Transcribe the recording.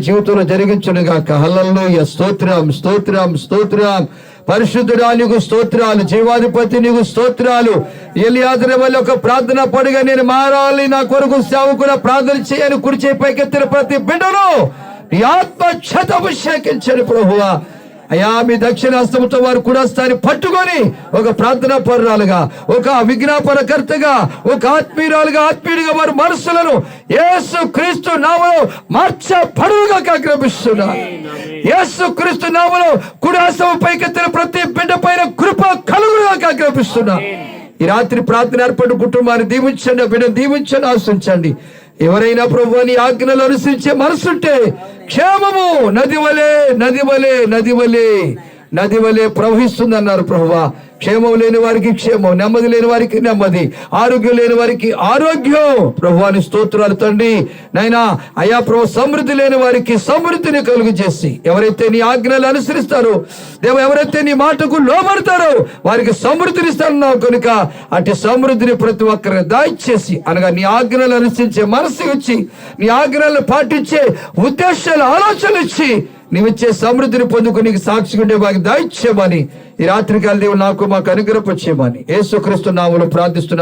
జీవితంలో జరిగించును గాక స్తోత్రం స్తోత్రం స్తోత్రం. పరిశుద్ధుడా నీకు స్తోత్రాలు జీవాధిపతి నీకు స్తోత్రాలు. ఎలియాదరి వల్ల ఒక ప్రార్థన పడిగా నేను మారాలి నా కొరకు కూడా ప్రార్థన చేయని కుడిచే పైకెత్తిన ప్రతి బిడ్డను నీ ఆత్మ క్షత అభిషేకించని ప్రభువా. అయా మీ దక్షిణాస్తముతో వారు కుడాస్తాన్ని పట్టుకొని ఒక ప్రార్థనా పరురాలుగా ఒక విజ్ఞాపనకర్తగా ఒక ఆత్మీయురాలుగా ఆత్మీయుడిగా వారి మనస్సులను యేసు క్రీస్తు నామలో మార్చబడుగా ఆజ్ఞాపిస్తున్నా యేసు క్రీస్తు నామలో కుడాస్తము పైకెత్తిన ప్రతి బిడ్డ పైన కృప కలుగుగా ఆజ్ఞాపిస్తున్నా ఈ రాత్రి ప్రార్థన ఏర్పడిన కుటుంబాన్ని దీవించండి బిడ్డ దీవించండి ఆశించండి. ఎవరైనా ప్రభు అని ఆజ్ఞలు అనుసరించే మనసుంటే క్షేమము. నది వలే నది వలే నది వలే. నది వలె ప్రవహిస్తుంది అన్నారు ప్రభువా. క్షేమం లేని వారికి క్షేమం నెమ్మది లేని వారికి నెమ్మది ఆరోగ్యం లేని వారికి ఆరోగ్యం. ప్రభువాని స్తోత్రాలు తండ్రి. నైనా అయా ప్రభు సమృద్ధి లేని వారికి సమృద్ధిని కలుగు చేసి ఎవరైతే నీ ఆజ్ఞలు అనుసరిస్తారో దేవ ఎవరైతే నీ మాటకు లోబడతారో వారికి సమృద్ధిని ఇస్తానన్నావు కనుక అటు సమృద్ధిని ప్రతి ఒక్కరిని దాయిచ్చేసి అనగా నీ ఆజ్ఞలు అనుసరించే మనసు ఇచ్చి నీ ఆజ్ఞలను పాటించే ఉద్దేశాలు ఆలోచనలు ఇచ్చి నీవిచ్చే సమృద్ధిని పొందుకు నీకు సాక్షిగా ఉండే వారికి దాయిచ్చేమని ఈ రాత్రికాల దేవుడు నాకు మాకు అనుగ్రహపచ్చేమని యేసుక్రీస్తు నామలు ప్రార్థిస్తున్నా.